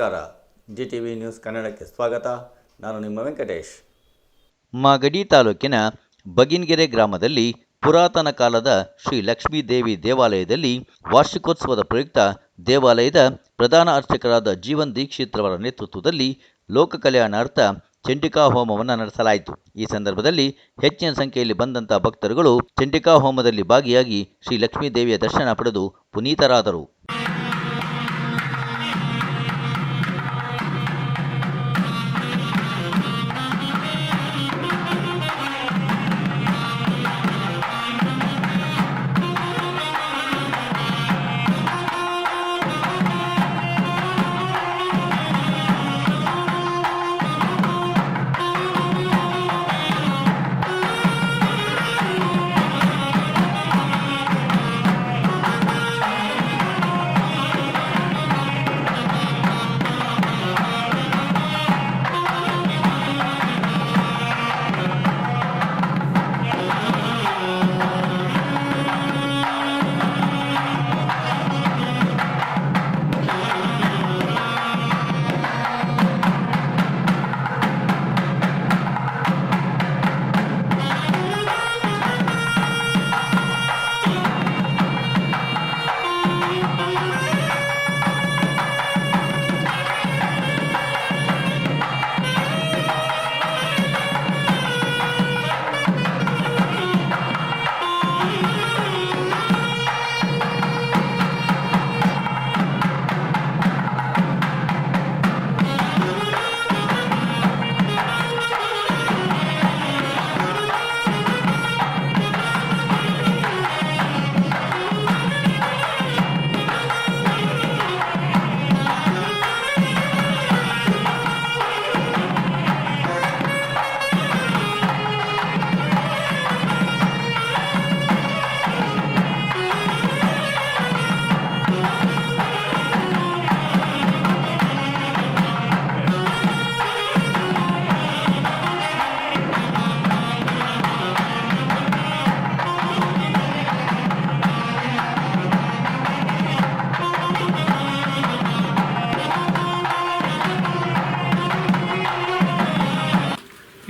ನಮಸ್ಕಾರ. G T V news ಕನ್ನಡಕ್ಕೆ ಸ್ವಾಗತ. ನಾನು ನಿಮ್ಮ ವೆಂಕಟೇಶ್. ಮಾಗಡಿ ತಾಲೂಕಿನ ಬಗಿನ್ಗೆರೆ ಗ್ರಾಮದಲ್ಲಿ ಪುರಾತನ ಕಾಲದ ಶ್ರೀ ಲಕ್ಷ್ಮೀದೇವಿ ದೇವಾಲಯದಲ್ಲಿ ವಾರ್ಷಿಕೋತ್ಸವದ ಪ್ರಯುಕ್ತ ದೇವಾಲಯದ ಪ್ರಧಾನ ಅರ್ಚಕರಾದ ಜೀವನ್ ದೀಕ್ಷಿತ್ ರವರ ನೇತೃತ್ವದಲ್ಲಿ ಲೋಕ ಕಲ್ಯಾಣಾರ್ಥ ಚಂಡಿಕಾ ಹೋಮವನ್ನು ನಡೆಸಲಾಯಿತು. ಈ ಸಂದರ್ಭದಲ್ಲಿ ಹೆಚ್ಚಿನ ಸಂಖ್ಯೆಯಲ್ಲಿ ಬಂದಂಥ ಭಕ್ತರುಗಳು ಚಂಡಿಕಾ ಹೋಮದಲ್ಲಿ ಭಾಗಿಯಾಗಿ ಶ್ರೀ ಲಕ್ಷ್ಮೀದೇವಿಯ ದರ್ಶನ ಪಡೆದು ಪುನೀತರಾದರು.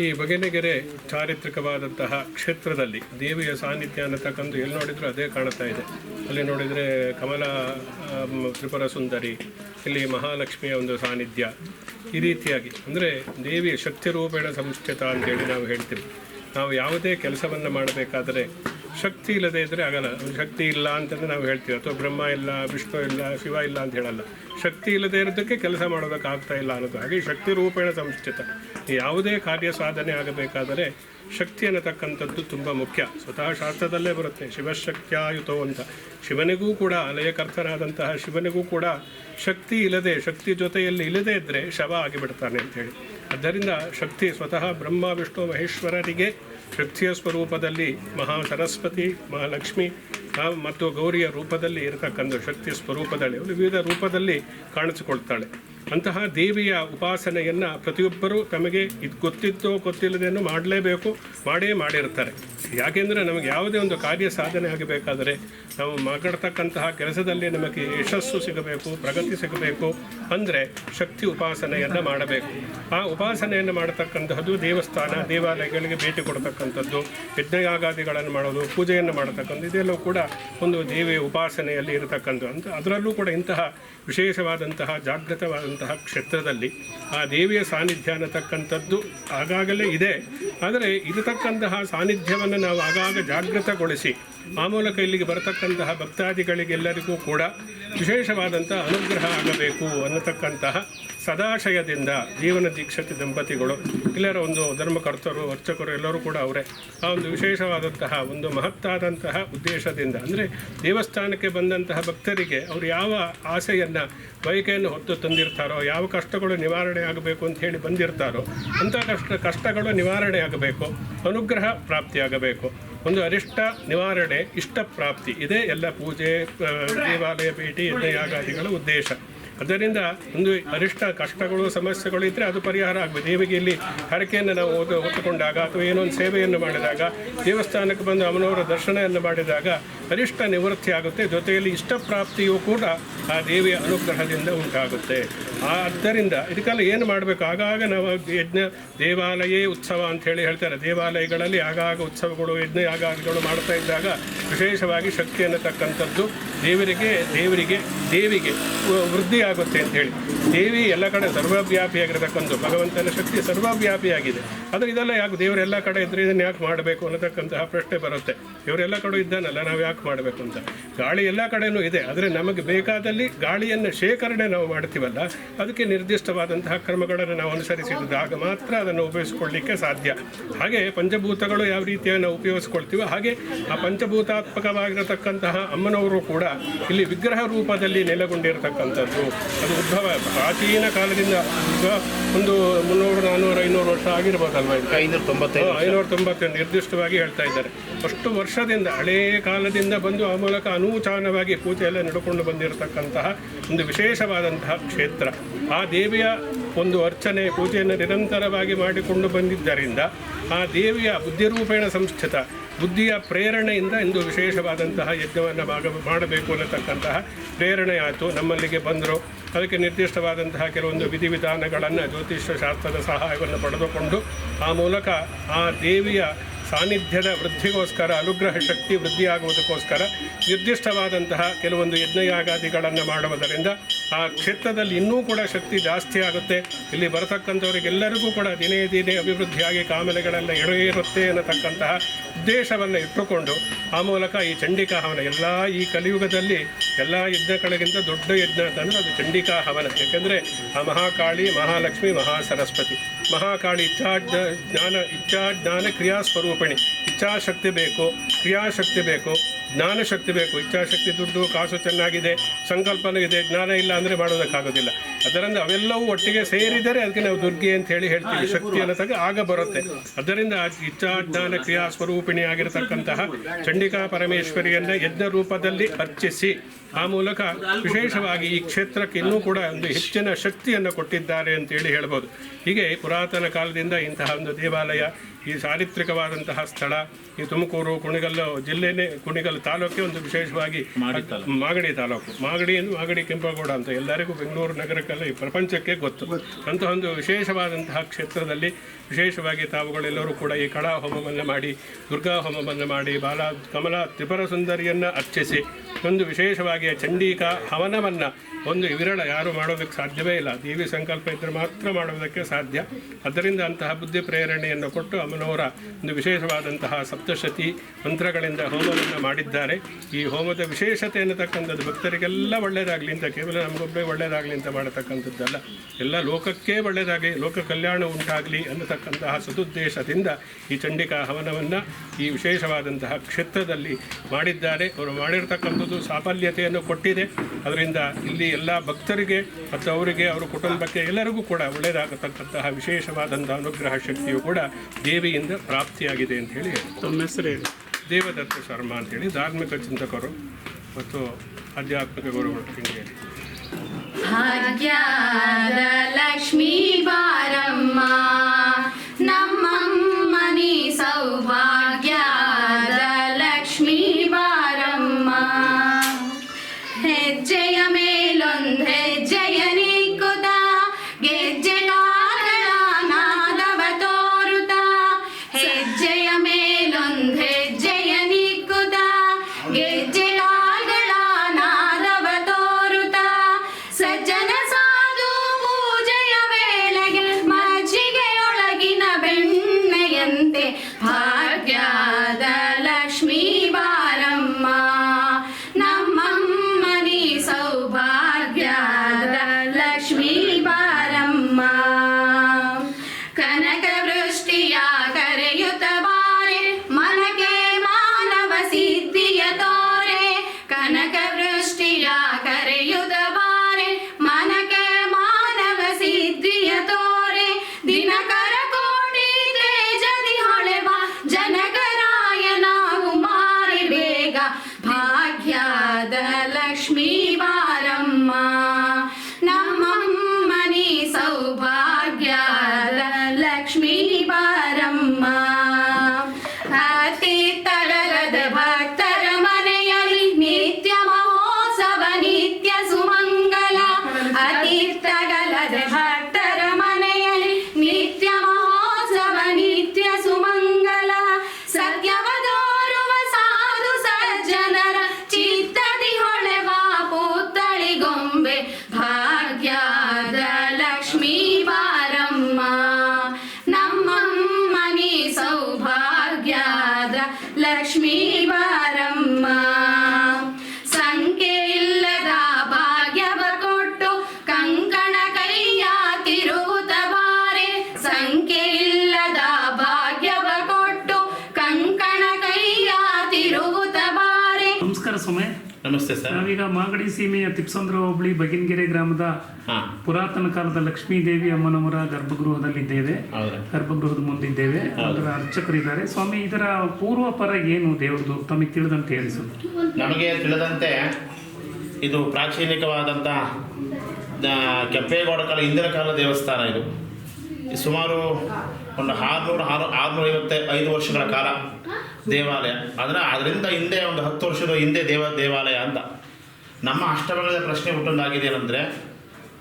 ಈ ಬಗೆನಗೆರೆ ಚಾರಿತ್ರಿಕವಾದಂತಹ ಕ್ಷೇತ್ರದಲ್ಲಿ ದೇವಿಯ ಸಾನ್ನಿಧ್ಯ ಅನ್ನತಕ್ಕಂಥ ಎಲ್ಲಿ ನೋಡಿದರೂ ಅದೇ ಕಾಣ್ತಾ ಇದೆ. ಅಲ್ಲಿ ನೋಡಿದರೆ ಕಮಲ ತ್ರಿಪುರ ಸುಂದರಿ, ಇಲ್ಲಿ ಮಹಾಲಕ್ಷ್ಮಿಯ ಒಂದು ಸಾನ್ನಿಧ್ಯ. ಈ ರೀತಿಯಾಗಿ, ಅಂದರೆ ದೇವಿಯ ಶಕ್ತಿ ರೂಪೇಣ ಸಂಸ್ಥಿತ ಅಂತೇಳಿ ನಾವು ಹೇಳ್ತೀವಿ. ನಾವು ಯಾವುದೇ ಕೆಲಸವನ್ನು ಮಾಡಬೇಕಾದರೆ ಶಕ್ತಿ ಇಲ್ಲದೆ ಇದ್ದರೆ ಆಗಲ್ಲ. ಶಕ್ತಿ ಇಲ್ಲ ಅಂತಂದರೆ ನಾವು ಹೇಳ್ತೀವಿ. ಅಥವಾ ಬ್ರಹ್ಮ ಇಲ್ಲ, ವಿಷ್ಣು ಇಲ್ಲ, ಶಿವ ಇಲ್ಲ ಅಂತ ಹೇಳಲ್ಲ. ಶಕ್ತಿ ಇಲ್ಲದೆ ಇರೋದಕ್ಕೆ ಕೆಲಸ ಮಾಡೋದಕ್ಕಾಗ್ತಾ ಇಲ್ಲ ಅನ್ನೋದು ಹಾಗೆ ಶಕ್ತಿ ರೂಪೇಣ ಸಂಸ್ಥಿತ. ಯಾವುದೇ ಕಾರ್ಯ ಸಾಧನೆ ಆಗಬೇಕಾದರೆ ಶಕ್ತಿ ಅನ್ನತಕ್ಕಂಥದ್ದು ತುಂಬ ಮುಖ್ಯ. ಸ್ವತಃ ಶಾಸ್ತ್ರದಲ್ಲೇ ಬರುತ್ತೆ, ಶಿವಶಕ್ತ್ಯಾಯುತೋ ಅಂತ. ಶಿವನಿಗೂ ಕೂಡ ಲಯಕರ್ತನಾದಂತಹ ಶಿವನಿಗೂ ಕೂಡ ಶಕ್ತಿ ಇಲ್ಲದೆ, ಶಕ್ತಿ ಜೊತೆಯಲ್ಲಿ ಇಲ್ಲದೇ ಇದ್ದರೆ ಶವ ಆಗಿಬಿಡ್ತಾನೆ ಅಂತೇಳಿ ಆದ್ದರಿಂದ ಶಕ್ತಿ ಸ್ವತಃ ಬ್ರಹ್ಮ, ವಿಷ್ಣು, ಮಹೇಶ್ವರರಿಗೆ ಶಕ್ತಿಯ ಸ್ವರೂಪದಲ್ಲಿ ಮಹಾ ಸರಸ್ವತಿ ಮಹಾಲಕ್ಷ್ಮಿ ಮತ್ತು ಗೌರಿಯ ರೂಪದಲ್ಲಿ ಇರತಕ್ಕಂಥ ಶಕ್ತಿಯ ಸ್ವರೂಪದಲ್ಲಿ, ವಿವಿಧ ರೂಪದಲ್ಲಿ ಕಾಣಿಸಿಕೊಳ್ತಾಳೆ. ಅಂತಹ ದೇವಿಯ ಉಪಾಸನೆಯನ್ನು ಪ್ರತಿಯೊಬ್ಬರೂ ತಮಗೆ ಇದು ಗೊತ್ತಿತ್ತೋ ಗೊತ್ತಿಲ್ಲದೇನೋ ಮಾಡಲೇಬೇಕು, ಮಾಡೇ ಮಾಡಿರ್ತಾರೆ. ಯಾಕೆಂದರೆ ನಮಗೆ ಯಾವುದೇ ಒಂದು ಕಾರ್ಯ ಸಾಧನೆ ಆಗಬೇಕಾದರೆ ನಾವು ಮಾತಾಡ್ತಕ್ಕಂತಹ ಕೆಲಸದಲ್ಲಿ ನಮಗೆ ಯಶಸ್ಸು ಸಿಗಬೇಕು, ಪ್ರಗತಿ ಸಿಗಬೇಕು, ಅಂದರೆ ಶಕ್ತಿ ಉಪಾಸನೆಯನ್ನು ಮಾಡಬೇಕು. ಆ ಉಪಾಸನೆಯನ್ನು ಮಾಡತಕ್ಕಂತಹದ್ದು ದೇವಸ್ಥಾನ, ದೇವಾಲಯಗಳಿಗೆ ಭೇಟಿ ಕೊಡ್ತಕ್ಕಂಥದ್ದು, ಯಜ್ಞಯಾಗಾದಿಗಳನ್ನು ಮಾಡೋದು, ಪೂಜೆಯನ್ನು ಮಾಡತಕ್ಕಂಥ ಇದೆಲ್ಲವೂ ಕೂಡ ಒಂದು ದೇವಿಯ ಉಪಾಸನೆಯಲ್ಲಿ ಇರತಕ್ಕಂಥ ಅಂತ ಅದರಲ್ಲೂ ಕೂಡ ಇಂತಹ ವಿಶೇಷವಾದಂತಹ ಜಾಗೃತವಾದಂತಹ ಕ್ಷೇತ್ರದಲ್ಲಿ ಆ ದೇವಿಯ ಸಾನ್ನಿಧ್ಯ ಅನ್ನತಕ್ಕಂಥದ್ದು ಆಗಾಗಲೇ ಇದೆ. ಆದರೆ ಇರತಕ್ಕಂತಹ ಸಾನ್ನಿಧ್ಯವನ್ನು ನಾವು ಆಗಾಗ ಜಾಗೃತಗೊಳಿಸಿ ಆ ಮೂಲಕ ಇಲ್ಲಿಗೆ ಬರತಕ್ಕಂತಹ ಭಕ್ತಾದಿಗಳಿಗೆಲ್ಲರಿಗೂ ಕೂಡ ವಿಶೇಷವಾದಂಥ ಅನುಗ್ರಹ ಆಗಬೇಕು ಅನ್ನತಕ್ಕಂತಹ ಸದಾಶಯದಿಂದ ಜೀವನ ದೀಕ್ಷತೆ ದಂಪತಿಗಳು ಎಲ್ಲರ ಒಂದು ಧರ್ಮಕರ್ತರು, ಅರ್ಚಕರು ಎಲ್ಲರೂ ಕೂಡ ಅವರೇ. ಆ ಒಂದು ವಿಶೇಷವಾದಂತಹ ಒಂದು ಮಹತ್ತಾದಂತಹ ಉದ್ದೇಶದಿಂದ, ಅಂದರೆ ದೇವಸ್ಥಾನಕ್ಕೆ ಬಂದಂತಹ ಭಕ್ತರಿಗೆ ಅವರು ಯಾವ ಆಸೆಯನ್ನು, ಬಯಕೆಯನ್ನು ಹೊತ್ತು ತಂದಿರ್ತಾರೋ, ಯಾವ ಕಷ್ಟಗಳು ನಿವಾರಣೆ ಆಗಬೇಕು ಅಂತ ಹೇಳಿ ಬಂದಿರ್ತಾರೋ, ಅಂಥ ಕಷ್ಟ, ಕಷ್ಟಗಳು ನಿವಾರಣೆ ಆಗಬೇಕು, ಅನುಗ್ರಹ ಪ್ರಾಪ್ತಿಯಾಗಬೇಕು. ಒಂದು ಅರಿಷ್ಟ ನಿವಾರಣೆ ಇಷ್ಟ ಪ್ರಾಪ್ತಿ ಇದೇ ಎಲ್ಲ ಪೂಜೆ ದೇವಾಲಯ ಭೇಟಿ ಯಜ್ಞಯಾಗಾದಿಗಳ ಉದ್ದೇಶ. ಅದರಿಂದ ಒಂದು ಅರಿಷ್ಟ ಕಷ್ಟಗಳು ಸಮಸ್ಯೆಗಳು ಇದ್ದರೆ ಅದು ಪರಿಹಾರ ಆಗಬೇಕು. ದೇವಿಗೆ ಇಲ್ಲಿ ಹರಕೆಯನ್ನು ನಾವು ಓದು, ಹೊತ್ತುಕೊಂಡಾಗ ಅಥವಾ ಏನೋ ಒಂದು ಸೇವೆಯನ್ನು ಮಾಡಿದಾಗ, ದೇವಸ್ಥಾನಕ್ಕೆ ಬಂದು ಅವನವರ ದರ್ಶನವನ್ನು ಮಾಡಿದಾಗ ಅರಿಷ್ಟ ನಿವೃತ್ತಿ ಆಗುತ್ತೆ. ಜೊತೆಯಲ್ಲಿ ಇಷ್ಟಪ್ರಾಪ್ತಿಯೂ ಕೂಡ ಆ ದೇವಿಯ ಅನುಗ್ರಹದಿಂದ ಉಂಟಾಗುತ್ತೆ. ಆದ್ದರಿಂದ ಇದಕ್ಕೆಲ್ಲ ಏನು ಮಾಡಬೇಕು? ಆಗಾಗ ನಾವು ಯಜ್ಞ, ದೇವಾಲಯ ಉತ್ಸವ ಅಂತ ಹೇಳಿ ಹೇಳ್ತಾರೆ. ದೇವಾಲಯಗಳಲ್ಲಿ ಆಗಾಗ ಉತ್ಸವಗಳು, ಯಜ್ಞ ಯಾಗಾದಿಗಳು ಮಾಡ್ತಾ ಇದ್ದಾಗ ವಿಶೇಷವಾಗಿ ಶಕ್ತಿಯನ್ನು ತಕ್ಕಂಥದ್ದು ದೇವರಿಗೆ ದೇವರಿಗೆ, ದೇವಿಗೆ ವೃದ್ಧಿಯ ವೃದ್ಧಿ ಆಗುತ್ತೆ ಅಂತ ಹೇಳಿ. ದೇವಿ ಎಲ್ಲ ಕಡೆ ಸರ್ವವ್ಯಾಪಿಯಾಗಿರತಕ್ಕಂಥ ಭಗವಂತನ ಶಕ್ತಿ ಸರ್ವವ್ಯಾಪಿಯಾಗಿದೆ ಆದರೆ ಇದೆಲ್ಲ ಯಾಕೆ ದೇವರೆಲ್ಲ ಕಡೆ ಇದ್ದರೆ ಇದನ್ನು ಯಾಕೆ ಮಾಡಬೇಕು ಅನ್ನತಕ್ಕಂತಹ ಪ್ರಶ್ನೆ ಬರುತ್ತೆ. ಇವರೆಲ್ಲ ಕಡೆ ಇದ್ದಾನಲ್ಲ, ನಾವು ಯಾಕೆ ಮಾಡಬೇಕು ಅಂತ. ಗಾಳಿ ಎಲ್ಲ ಕಡೆಯೂ ಇದೆ, ಆದರೆ ನಮಗೆ ಬೇಕಾದಲ್ಲಿ ಗಾಳಿಯನ್ನು ಶೇಖರಣೆ ನಾವು ಮಾಡ್ತೀವಲ್ಲ, ಅದಕ್ಕೆ ನಿರ್ದಿಷ್ಟವಾದಂತಹ ಕ್ರಮಗಳನ್ನು ನಾವು ಅನುಸರಿಸಿದಾಗ ಮಾತ್ರ ಅದನ್ನು ಉಪಯೋಗಿಸಿಕೊಳ್ಳಲಿಕ್ಕೆ ಸಾಧ್ಯ. ಹಾಗೆ ಪಂಚಭೂತಗಳು ಯಾವ ರೀತಿಯಾಗಿ ನಾವು ಉಪಯೋಗಿಸ್ಕೊಳ್ತೀವೋ, ಹಾಗೆ ಆ ಪಂಚಭೂತಾತ್ಮಕವಾಗಿರತಕ್ಕಂತಹ ಅಮ್ಮನವರು ಕೂಡ ಇಲ್ಲಿ ವಿಗ್ರಹ ರೂಪದಲ್ಲಿ ನೆಲೆಗೊಂಡಿರತಕ್ಕಂಥದ್ದು. ಅದು ಉದ್ಭವ ಪ್ರಾಚೀನ ಕಾಲದಿಂದ ಈಗ ಒಂದು ಮುನ್ನೂರು ನಾನ್ನೂರು ಐನೂರು ವರ್ಷ ಆಗಿರ್ಬೋದಲ್ವಾ? ಐನೂರ ತೊಂಬತ್ತೈದು ಐನೂರ ತೊಂಬತ್ತೈದು ನಿರ್ದಿಷ್ಟವಾಗಿ ಹೇಳ್ತಾ ಇದ್ದಾರೆ. ಅಷ್ಟು ವರ್ಷದಿಂದ ಹಳೇ ಕಾಲದಿಂದ ಬಂದು ಆ ಮೂಲಕ ಅನೂಚಾನವಾಗಿ ಪೂಜೆಯೆಲ್ಲ ನಡ್ಕೊಂಡು ಬಂದಿರತಕ್ಕಂತಹ ಒಂದು ವಿಶೇಷವಾದಂತಹ ಕ್ಷೇತ್ರ. ಆ ದೇವಿಯ ಒಂದು ಅರ್ಚನೆ ಪೂಜೆಯನ್ನು ನಿರಂತರವಾಗಿ ಮಾಡಿಕೊಂಡು ಬಂದಿದ್ದರಿಂದ ಆ ದೇವಿಯ ಬುದ್ಧಿರೂಪೇಣ ಸಂಸ್ಥಿತ ಬುದ್ಧಿಯ ಪ್ರೇರಣೆಯಿಂದ ಇಂದು ವಿಶೇಷವಾದಂತಹ ಯಜ್ಞವನ್ನು ಭಾಗ ಮಾಡಬೇಕು ಅನ್ನತಕ್ಕಂತಹ ಪ್ರೇರಣೆ ಆಯಿತು, ನಮ್ಮಲ್ಲಿಗೆ ಬಂದರು. ಅದಕ್ಕೆ ನಿರ್ದಿಷ್ಟವಾದಂತಹ ಕೆಲವೊಂದು ವಿಧಿವಿಧಾನಗಳನ್ನು ಜ್ಯೋತಿಷ್ಯ ಶಾಸ್ತ್ರದ ಸಹಾಯವನ್ನು ಪಡೆದುಕೊಂಡು ಆ ಮೂಲಕ ಆ ದೇವಿಯ ಸಾನ್ನಿಧ್ಯದ ವೃದ್ಧಿಗೋಸ್ಕರ, ಅನುಗ್ರಹ ಶಕ್ತಿ ವೃದ್ಧಿಯಾಗುವುದಕ್ಕೋಸ್ಕರ ನಿರ್ದಿಷ್ಟವಾದಂತಹ ಕೆಲವೊಂದು ಯಜ್ಞಯಾಗಾದಿಗಳನ್ನು ಮಾಡುವುದರಿಂದ ಆ ಕ್ಷೇತ್ರದಲ್ಲಿ ಇನ್ನೂ ಕೂಡ ಶಕ್ತಿ ಜಾಸ್ತಿ ಆಗುತ್ತೆ. ಇಲ್ಲಿ ಬರತಕ್ಕಂಥವರಿಗೆಲ್ಲರಿಗೂ ಕೂಡ ದಿನೇ ದಿನೇ ಅಭಿವೃದ್ಧಿಯಾಗಿ ಕಾಮನೆಗಳೆಲ್ಲ ಎಡೆಯಿರುತ್ತೆ ಅನ್ನತಕ್ಕಂತಹ ಉದ್ದೇಶವನ್ನು ಇಟ್ಟುಕೊಂಡು ಆ ಮೂಲಕ ಈ ಚಂಡಿಕಾ ಹವನ ಎಲ್ಲ ಈ ಕಲಿಯುಗದಲ್ಲಿ ಎಲ್ಲ ಯಜ್ಞಗಳಿಗಿಂತ ದೊಡ್ಡ ಯಜ್ಞ ಅಂತಂದರೆ ಅದು ಚಂಡಿಕಾ ಹವನ ಯಾಕೆಂದರೆ ಆ ಮಹಾಕಾಳಿ, ಮಹಾಲಕ್ಷ್ಮಿ, ಮಹಾಸರಸ್ವತಿ. ಮಹಾಕಾಳಿ ಇಚ್ಛಾ ಜ್ಞ- ಜ್ಞಾನ ಇಚ್ಛಾ ಜ್ಞಾನ ಕ್ರಿಯಾ ಸ್ವರೂಪಿಣಿ ಇಚ್ಛಾಶಕ್ತಿ ಬೇಕು, ಕ್ರಿಯಾಶಕ್ತಿ ಬೇಕು, ಜ್ಞಾನಶಕ್ತಿ ಬೇಕು. ಇಚ್ಛಾಶಕ್ತಿ ದುಡ್ಡು ಕಾಸು ಚೆನ್ನಾಗಿದೆ, ಸಂಕಲ್ಪನೂ ಇದೆ, ಜ್ಞಾನ ಇಲ್ಲ ಅಂದರೆ ಮಾಡೋದಕ್ಕಾಗೋದಿಲ್ಲ. ಅದರಿಂದ ಅವೆಲ್ಲವೂ ಒಟ್ಟಿಗೆ ಸೇರಿದರೆ ಅದಕ್ಕೆ ನಾವು ದುರ್ಗೆ ಅಂತ ಹೇಳಿ ಹೇಳ್ತೀವಿ. ಶಕ್ತಿ ಅನ್ನೋದಾಗ ಆಗ ಬರುತ್ತೆ. ಅದರಿಂದ ಇಚ್ಛಾ ಜ್ಞಾನ ಕ್ರಿಯಾ ಸ್ವರೂಪಿಣಿಯಾಗಿರತಕ್ಕಂತಹ ಚಂಡಿಕಾ ಪರಮೇಶ್ವರಿಯನ್ನು ಯಜ್ಞ ರೂಪದಲ್ಲಿ ಅರ್ಚಿಸಿ. ಆ ಮೂಲಕ ವಿಶೇಷವಾಗಿ ಈ ಕ್ಷೇತ್ರಕ್ಕೆ ಇನ್ನೂ ಕೂಡ ಒಂದು ಹೆಚ್ಚಿನ ಶಕ್ತಿಯನ್ನು ಕೊಟ್ಟಿದ್ದಾರೆ ಅಂತೇಳಿ ಹೇಳ್ಬೋದು. ಹೀಗೆ ಪುರಾತನ ಕಾಲದಿಂದ ಇಂತಹ ಒಂದು ದೇವಾಲಯ ಈ ಚಾರಿತ್ರಿಕವಾದಂತಹ ಸ್ಥಳ ಈ ತುಮಕೂರು ಕುಣಿಗಲ್ಲು ಜಿಲ್ಲೆನೇ ಕುಣಿಗಲ್ ತಾಲೂಕೆ ಒಂದು ವಿಶೇಷವಾಗಿ ಮಾಗಡಿ ತಾಲೂಕು. ಮಾಗಡಿ ಎಂದು ಮಾಗಡಿ ಕೆಂಪೇಗೌಡ ಅಂತ ಎಲ್ಲರಿಗೂ ಬೆಂಗಳೂರು ನಗರಕ್ಕೆಲ್ಲ ಈ ಪ್ರಪಂಚಕ್ಕೆ ಗೊತ್ತು. ಅಂತಹ ಒಂದು ವಿಶೇಷವಾದಂತಹ ಕ್ಷೇತ್ರದಲ್ಲಿ ವಿಶೇಷವಾಗಿ ತಾವುಗಳೆಲ್ಲರೂ ಕೂಡ ಈ ಕಳಾ ಹೋಮವನ್ನು ಮಾಡಿ ದುರ್ಗಾ ಹೋಮವನ್ನು ಮಾಡಿ ಬಾಲ ಕಮಲ ತ್ರಿಪುರ ಸುಂದರಿಯನ್ನು ಅರ್ಚಿಸಿ ಒಂದು ವಿಶೇಷವಾಗಿ ಆ ಚಂಡೀಕಾ ಹವನವನ್ನು ಒಂದು ವಿರಳ ಯಾರು ಮಾಡೋದಕ್ಕೆ ಸಾಧ್ಯವೇ ಇಲ್ಲ. ದೇವಿ ಸಂಕಲ್ಪ ಇದ್ದರೆ ಮಾತ್ರ ಮಾಡುವುದಕ್ಕೆ ಸಾಧ್ಯ. ಅದರಿಂದ ಅಂತಹ ಬುದ್ಧಿ ಪ್ರೇರಣೆಯನ್ನು ಕೊಟ್ಟು ಅಮ್ಮನವರ ಒಂದು ವಿಶೇಷವಾದಂತಹ ಸಪ್ತಶತಿ ಮಂತ್ರಗಳಿಂದ ಹೋಮವನ್ನು ಮಾಡಿದ್ದಾರೆ. ಈ ಹೋಮದ ವಿಶೇಷತೆ ಅನ್ನತಕ್ಕಂಥದ್ದು ಭಕ್ತರಿಗೆಲ್ಲ ಒಳ್ಳೆಯದಾಗಲಿ ಅಂತ, ಕೇವಲ ನಮಗೊಬ್ಬರೇ ಒಳ್ಳೆಯದಾಗಲಿ ಅಂತ ಮಾಡತಕ್ಕಂಥದ್ದಲ್ಲ. ಎಲ್ಲ ಲೋಕಕ್ಕೆ ಒಳ್ಳೆಯದಾಗಿ ಲೋಕ ಕಲ್ಯಾಣ ಉಂಟಾಗಲಿ ಅನ್ನತಕ್ಕಂತಹ ಸದುದ್ದೇಶದಿಂದ ಈ ಚಂಡಿಕಾ ಹವನವನ್ನು ಈ ವಿಶೇಷವಾದಂತಹ ಕ್ಷೇತ್ರದಲ್ಲಿ ಮಾಡಿದ್ದಾರೆ. ಅವರು ಮಾಡಿರ್ತಕ್ಕಂಥದ್ದು ಸಾಫಲ್ಯತೆಯನ್ನು ಕೊಟ್ಟಿದೆ. ಅದರಿಂದ ಇಲ್ಲಿ ಎಲ್ಲ ಭಕ್ತರಿಗೆ ಮತ್ತು ಅವರಿಗೆ ಅವರ ಕುಟುಂಬಕ್ಕೆ ಎಲ್ಲರಿಗೂ ಕೂಡ ಒಳ್ಳೆಯದಾಗತಕ್ಕಂತಹ ವಿಶೇಷವಾದಂಥ ಅನುಗ್ರಹ ಶಕ್ತಿಯು ಕೂಡ ದೇವಿಯಿಂದ ಪ್ರಾಪ್ತಿಯಾಗಿದೆ ಅಂತ ಹೇಳಿ. ತಮ್ಮ ಹೆಸರು ದೇವದತ್ತ ಶರ್ಮಾ ಅಂತೇಳಿ ಧಾರ್ಮಿಕ ಚಿಂತಕರು ಮತ್ತು ಆಧ್ಯಾತ್ಮಿಕ ಗುರುಗಳು ಹಿಂಗೇರಿ ಲಕ್ಷ್ಮೀ ಬಾರಮ್ಮ ನಮ್ಮಮ್ಮನಿ ಸೌಭಾಗ್ಯದ ನಾವೀಗ ಮಾಗಡಿ ಸೀಮೆಯ ತಿಪ್ಸಂದ್ರ ಹೋಬಳಿ ಬಗಿನ್ಗೆರೆ ಗ್ರಾಮದ ಪುರಾತನ ಕಾಲದ ಲಕ್ಷ್ಮೀ ದೇವಿ ಅಮ್ಮನವರ ಗರ್ಭಗೃಹದಲ್ಲಿದ್ದೇವೆ. ಹೌದಾ. ಗರ್ಭಗೃಹದ ಮುಂದಿದ್ದೇವೆ. ಅದರ ಅರ್ಚಕರಿದ್ದಾರೆ. ಸ್ವಾಮಿ ಇದರ ಪೂರ್ವ ಪರ ಏನು ದೇವರದು? ತಮಗೆ ತಿಳಿದಂತೆ ಹೇಳಿ ಸ್ವಲ್ಪ. ನಮಗೆ ತಿಳಿದಂತೆ ಇದು ಪ್ರಾಚೀನಿಕವಾದಂಥ ಕೆಂಪೇಗೌಡ ಕಾಲ ಹಿಂದಿನ ಕಾಲ ದೇವಸ್ಥಾನ ಇದು. ಸುಮಾರು ಒಂದು ಆರುನೂರು ಆರು ಆರುನೂರ ಐವತ್ತ ಐದು ವರ್ಷಗಳ ಕಾಲ ದೇವಾಲಯ. ಅಂದರೆ ಅದರಿಂದ ಹಿಂದೆ ಒಂದು ಹತ್ತು ವರ್ಷದ ಹಿಂದೆ ದೇವ ದೇವಾಲಯ ಅಂತ. ನಮ್ಮ ಅಷ್ಟಮಂಗಲದ ಪ್ರಶ್ನೆ ಹುಟ್ಟೊಂದಾಗಿದೆ ಏನಂದರೆ,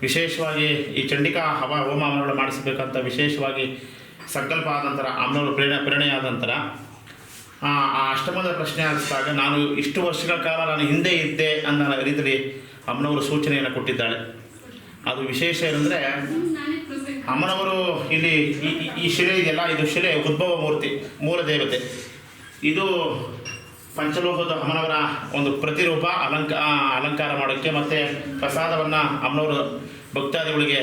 ವಿಶೇಷವಾಗಿ ಈ ಚಂಡಿಕಾ ಹವ ಹೋಮ ಮಾಡಿಸಬೇಕಂತ ವಿಶೇಷವಾಗಿ ಸಂಕಲ್ಪ ಆದ ನಂತರ ಅಮ್ಮನವರು ಪ್ರೇರಣೆ ಆದ ನಂತರ, ಆ ಅಷ್ಟಮದ ಪ್ರಶ್ನೆ ಆದಾಗ ನಾನು ಇಷ್ಟು ವರ್ಷಗಳ ಕಾಲ ನಾನು ಹಿಂದೆ ಇದ್ದೆ ಅನ್ನೋ ರೀತಿಯಲ್ಲಿ ಅಮ್ಮನವರು ಸೂಚನೆಯನ್ನು ಕೊಟ್ಟಿದ್ದಾಳೆ. ಅದು ವಿಶೇಷ ಏನಂದರೆ, ಅಮ್ಮನವರು ಇಲ್ಲಿ ಈ- ಈ ಶಿಲೆ ಇದೆಯಲ್ಲ, ಇದು ಶಿಲೆ ಉದ್ಭವ ಮೂರ್ತಿ, ಮೂಲ ದೇವತೆ. ಇದು ಪಂಚಲೋಕದ ಅಮ್ಮನವರ ಒಂದು ಪ್ರತಿರೂಪ ಅಲಂಕ ಅಲಂಕಾರ ಮಾಡೋಕ್ಕೆ ಮತ್ತು ಪ್ರಸಾದವನ್ನು ಅಮ್ಮನವರು ಭಕ್ತಾದಿಗಳಿಗೆ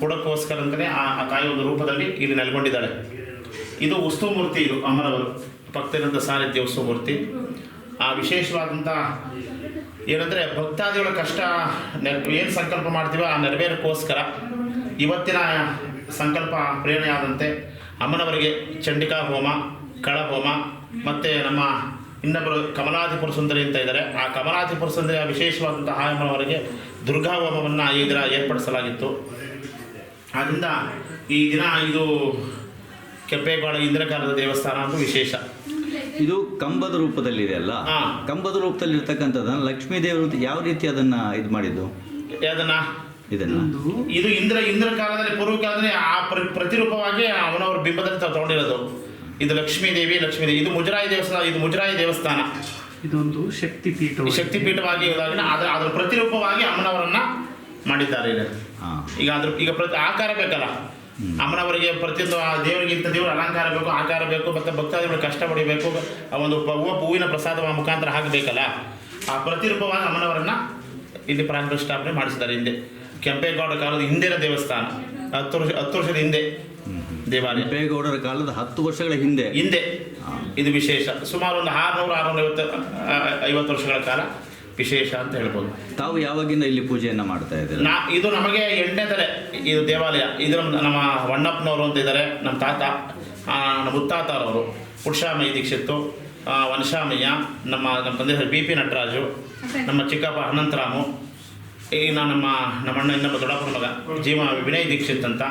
ಕೊಡೋಕ್ಕೋಸ್ಕರ ಅಂತಲೇ ಆ ತಾಯಿ ಒಂದು ರೂಪದಲ್ಲಿ ಇಲ್ಲಿ ನೆಲೆಗೊಂಡಿದ್ದಾಳೆ. ಇದು ಉತ್ಸವ ಮೂರ್ತಿ ಇದು ಅಮ್ಮನವರು. ಭಕ್ತರಿಂದ ಸಾನ್ನಿಧ್ಯ ಉತ್ಸವ ಮೂರ್ತಿ ಆ ವಿಶೇಷವಾದಂಥ ಏನಂದರೆ ಭಕ್ತಾದಿಗಳ ಕಷ್ಟ ಏನು ಸಂಕಲ್ಪ ಮಾಡ್ತೀವೋ ಆ ನೆರವೇರಕ್ಕೋಸ್ಕರ ಇವತ್ತಿನ ಸಂಕಲ್ಪ ಪ್ರೇರಣೆ ಆದಂತೆ ಅಮ್ಮನವರಿಗೆ ಚಂಡಿಕಾ ಹೋಮ ಕಳ ಹೋಮ ಮತ್ತು ನಮ್ಮ ಇನ್ನೊಬ್ಬರು ಕಮಲಾಧಿಪುರ ಸುಂದರಿ ಅಂತ ಇದ್ದಾರೆ. ಆ ಕಮಲಾಧಿಪುರ ಸುಂದರಿಯ ವಿಶೇಷವಾದಂಥ ಆಯಮ್ಮನವರಿಗೆ ದುರ್ಗಾ ಹೋಮವನ್ನು ಈ ದಿನ ಏರ್ಪಡಿಸಲಾಗಿತ್ತು. ಆದ್ದರಿಂದ ಈ ದಿನ ಇದು ಕೆಂಪೇಗೌಡ ಇಂದ್ರಕಾಲದ ಕಾಲದ ದೇವಸ್ಥಾನ ಅಂತ ವಿಶೇಷ. ಇದು ಕಂಬದ ರೂಪದಲ್ಲಿದೆ ಅಲ್ಲ. ಕಂಬದ ರೂಪದಲ್ಲಿ ಇರ್ತಕ್ಕಂಥದ್ದನ್ನು ಲಕ್ಷ್ಮೀ ದೇವರು ಯಾವ ರೀತಿ ಅದನ್ನ ಇದು ಮಾಡಿದ್ದು? ಅದನ್ನ ಇದನ್ನ. ಇದು ಇಂದ್ರ ಇಂದ್ರ ಕಾಲದಲ್ಲಿ ಪೂರ್ವ ಕಾಲದಲ್ಲಿ ಆ ಪ್ರತಿರೂಪವಾಗಿ ಅವನವ್ರ ಬಿಂಬದಲ್ಲಿ ತಗೊಂಡಿರೋದು. ಇದು ಲಕ್ಷ್ಮೀ ದೇವಿ ಲಕ್ಷ್ಮೀ ದೇವಿ. ಇದು ಮುಜರಾಯಿ ದೇವಸ್ಥಾನ ಇದು ಮುಜರಾಯಿ ದೇವಸ್ಥಾನ. ಇದೊಂದು ಶಕ್ತಿ ಪೀಠ ಶಕ್ತಿ ಪೀಠವಾಗಿ ಅದರ ಅದರ ಅದ್ರ ಪ್ರತಿರೂಪವಾಗಿ ಅಮ್ಮನವರನ್ನ ಮಾಡಿದ್ದಾರೆ ಈಗ ಅದ್ರ ಈಗ ಪ್ರತಿ ಆಕಾರ ಬೇಕಲ್ಲ? ಅಮ್ಮನವರಿಗೆ ಪ್ರತಿಯೊಂದು ಆ ದೇವರಿಗೆ ಇಂಥ ದೇವರ ಅಲಂಕಾರ ಬೇಕು ಆಕಾರ ಬೇಕು ಮತ್ತು ಭಕ್ತಾದಿಗಳು ಕಷ್ಟ ಪಡಿಬೇಕು ಆ ಒಂದು ಹೂವು ಹೂವಿನ ಪ್ರಸಾದ ಮುಖಾಂತರ ಹಾಕಬೇಕಲ್ಲ? ಆ ಪ್ರತಿರೂಪವಾಗಿ ಅಮ್ಮನವರನ್ನ ಇಲ್ಲಿ ಪ್ರಾಣ ಪ್ರತಿಷ್ಠಾಪನೆ ಮಾಡಿಸಿದ್ದಾರೆ ಹಿಂದೆ. ಕೆಂಪೇಗೌಡ ಕಾಲದ ಹಿಂದಿನ ದೇವಸ್ಥಾನ ಹತ್ತು ವರ್ಷ ಹತ್ತು ವರ್ಷದ ಹಿಂದೆ. ದೇವಾಲಯ. ದೇವೇಗೌಡರ ಕಾಲದ ಹತ್ತು ವರ್ಷಗಳ ಹಿಂದೆ. ಹಿಂದೆ. ಇದು ವಿಶೇಷ. ಸುಮಾರು ಒಂದು ಆರುನೂರು ಆರುನೂರ ಐವತ್ತು ಐವತ್ತು ವರ್ಷಗಳ ಕಾಲ ವಿಶೇಷ ಅಂತ ಹೇಳ್ಬೋದು. ತಾವು ಯಾವಾಗಿಂದ ಇಲ್ಲಿ ಪೂಜೆಯನ್ನು ಮಾಡ್ತಾ ಇದ್ದೀರಿ? ನಾ ಇದು ನಮಗೆ ಎಂಟನೇ ತಲೆ ಇದು ದೇವಾಲಯ. ಇದು ನಮ್ಮ ನಮ್ಮ ವಣ್ಣಪ್ಪನವರು ಅಂತ ಇದ್ದಾರೆ. ನಮ್ಮ ತಾತ ನಮ್ಮ ಮುತ್ತಾತರವರು. ಪುರುಷಾಮಯ್ಯ ದೀಕ್ಷಿತ್ತು ವನಶಾಮಯ್ಯ ನಮ್ಮ ನಮ್ಮ ತಂದೆ ಬಿ ಪಿ ನಟರಾಜು ನಮ್ಮ ಚಿಕ್ಕಪ್ಪ ಅನಂತರಾಮು ಈಗ ನಮ್ಮ ನಮ್ಮ ಅಣ್ಣ ಇನ್ನೊಬ್ಬ ದೊಡ್ಡಪ್ಪನ ಮಗ ಜೀವ ವಿನಯ್ ದೀಕ್ಷಿತ್ ಅಂತ.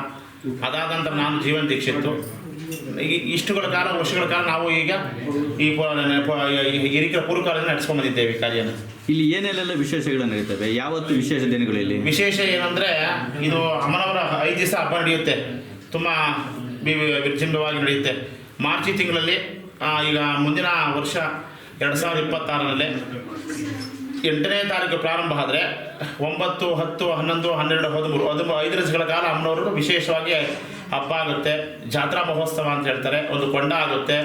ಅದಾದ ನಂತರ ನಾನು ಜೀವನ ದೀಕ್ಷಿತ್ತು. ಈ ಇಷ್ಟುಗಳ ಕಾಲ ವರ್ಷಗಳ ಕಾಲ ನಾವು ಈಗ ಈ ಹಿರಿಕರ ಪೂರ್ವಕಾಲದಲ್ಲಿ ನಡೆಸ್ಕೊಂಡು ಬಂದಿದ್ದೇವೆ ಕಾರ್ಯನ. ಇಲ್ಲಿ ಏನೆಲ್ಲ ವಿಶೇಷಗಳು ನಡೀತವೆ ಯಾವತ್ತು ವಿಶೇಷ ದಿನಗಳಲ್ಲಿ ವಿಶೇಷ ಏನಂದ್ರೆ ಇದು ಅಮ್ಮನವರ ಐದು ದಿವಸ ಹಬ್ಬ ನಡೆಯುತ್ತೆ. ತುಂಬ ವಿಜೃಂಭವಾಗಿ ನಡೆಯುತ್ತೆ. ಮಾರ್ಚ್ ತಿಂಗಳಲ್ಲಿ ಈಗ ಮುಂದಿನ ವರ್ಷ ಎರಡು ಸಾವಿರದ ಇಪ್ಪತ್ತಾರರಲ್ಲಿ ಎಂಟನೇ ತಾರೀಕು ಪ್ರಾರಂಭ ಆದರೆ ಒಂಬತ್ತು, ಹತ್ತು, ಹನ್ನೊಂದು, ಹನ್ನೆರಡು, ಹದಿಮೂರು ಹದಿಮೂರು ಐದು ದಿವಸಗಳ ಕಾಲ ಅಮ್ಮನವರು ವಿಶೇಷವಾಗಿ ಹಬ್ಬ ಆಗುತ್ತೆ. ಜಾತ್ರಾ ಮಹೋತ್ಸವ ಅಂತ ಹೇಳ್ತಾರೆ. ಒಂದು ಕೊಂಡ ಆಗುತ್ತೆ.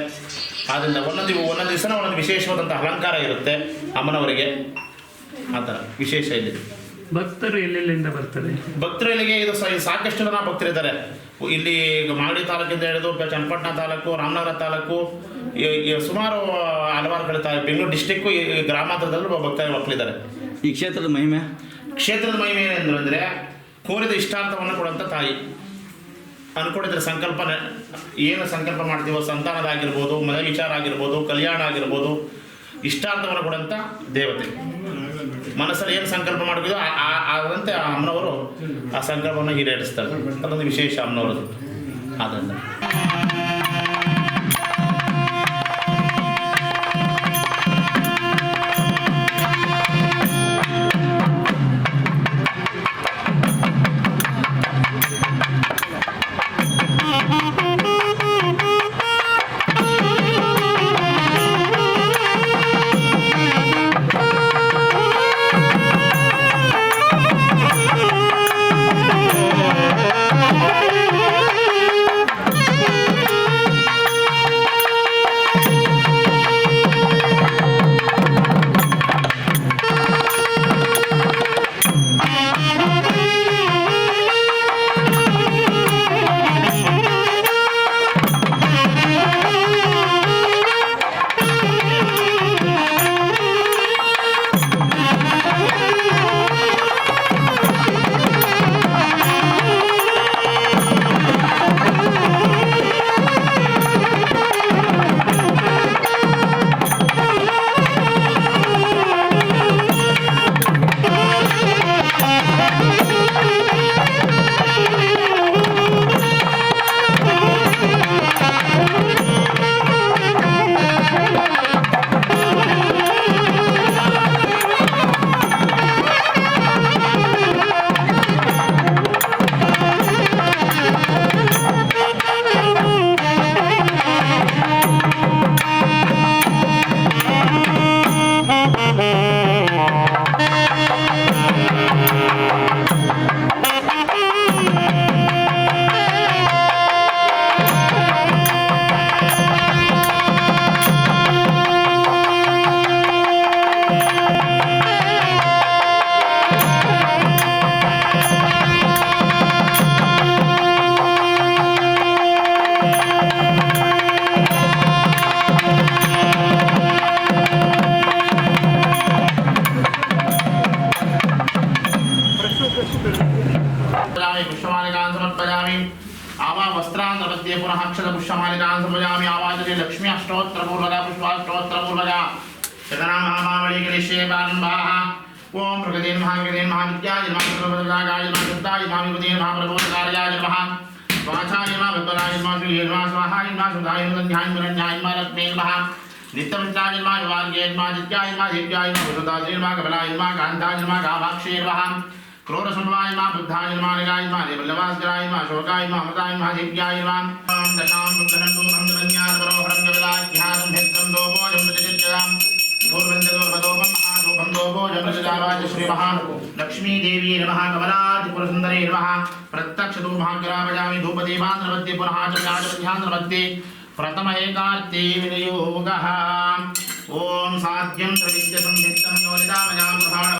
ಆದ್ದರಿಂದ ಒಂದೊಂದು ಒಂದೊಂದು ದಿವಸನ ಒಂದೊಂದು ವಿಶೇಷವಾದಂಥ ಅಲಂಕಾರ ಇರುತ್ತೆ ಅಮ್ಮನವರಿಗೆ. ಆ ಥರ ವಿಶೇಷ ಇಲ್ಲಿ. ಭಕ್ತರು ಎಲ್ಲೆಲ್ಲಿಂದ ಬರ್ತಾರೆ? ಭಕ್ತರು ಇಲ್ಲಿಗೆ ಇದು ಸಾಕಷ್ಟು ಜನ ಭಕ್ತರಿದ್ದಾರೆ. ಇಲ್ಲಿ ಈಗ ಮಾಗಡಿ ತಾಲೂಕಿಂದ ಹಿಡಿದು ಬ- ಚನ್ನಪಟ್ಟಣ ತಾಲೂಕು ರಾಮನಗರ ತಾಲೂಕು ಸುಮಾರು ಹಲವಾರು ಕಡೆ ತಾ- ಬೆಂಗಳೂರು ಡಿಸ್ಟಿಕ್ಕು ಗ್ರಾಮಾಂತರದಲ್ಲೂ ಭಕ್ತರು ಮಕ್ಕಳಿದ್ದಾರೆ. ಈ ಕ್ಷೇತ್ರದ ಮಹಿಮೆ? ಕ್ಷೇತ್ರದ ಮಹಿಮೆ ಏನಂದ್ರೆ ಅಂದರೆ ಕೋರಿದ ಇಷ್ಟಾರ್ಥವನ್ನು ಕೊಡುವಂಥ ತಾಯಿ. ಅನ್ಕೊಂಡಿದ್ರೆ ಸಂಕಲ್ಪ ಏನು ಸಂಕಲ್ಪ ಮಾಡ್ತೀವೋ ಸಂತಾನದಾಗಿರ್ಬೋದು ಮನೆ ವಿಚಾರ ಆಗಿರ್ಬೋದು ಕಲ್ಯಾಣ ಆಗಿರ್ಬೋದು ಇಷ್ಟಾರ್ಥವನ್ನು ಕೊಡುವಂಥ ದೇವತೆ. ಮನಸ್ಸಲ್ಲಿ ಏನು ಸಂಕಲ್ಪ ಮಾಡಬೇಕೋ ಆ ಅಮ್ಮನವರು ಆ ಸಂಕಲ್ಪವನ್ನು ಈಡೇರಿಸ್ತಾರೆ. ಅದೊಂದು ವಿಶೇಷ ಅಮ್ಮನವರದು ಆದ್ದರಿಂದ. स्त्रोत्रपूर्वक पुष्पास्त्रोत्रपूर्वक शतनामावली क्लेशेपान्वाः ॐ प्रकृते महाकृते महाविद्याय नमः सर्वप्रदागाय नमः शुद्धाय महाविपदे महाप्रबोधकार्याय नमः। वाचाय नमः भद्राय नमः। सूर्ये नमः स्वाहाय नमः सुधाय नमः सन्ध्याय नमः। रञ्जाय नमः लक्ष्मे नमः नित्यमित्राय नमः युवार्गे नमः जित्याय नमः देव्याय नमः वसुदाय नमः कमलाय नमः कान्ताय नमः गाभाक्षे नमः। क्रोरसुन्वाय मा, बुद्धाय मा निगाय मा देवल्लवासगराय मा, शोकाय मा मृताय मा जीप्याय मा ॐ दशां बुद्धनन्दो भङ्गवन्यान परोहरं कविलाय ज्ञानं हेत्रं दोपो जमृतचित्तदाम् दूर्वन्दोर्वदोपं महादोपं दोपो जमृतदावाच श्रीमहान् लक्ष्मीदेवी नमः, कमलादिपुरसुन्दरे नमः प्रत्यक्षदूर्भाग्यराभजामि धूपदेवान्द्रवद्ये पुनः च व्याजपध्यान्द्रवद्ये प्रथम एकार्ते विनियोगः। ॐ साध्यं त्रिविद्यसंहितं योनिदामजां गृहाण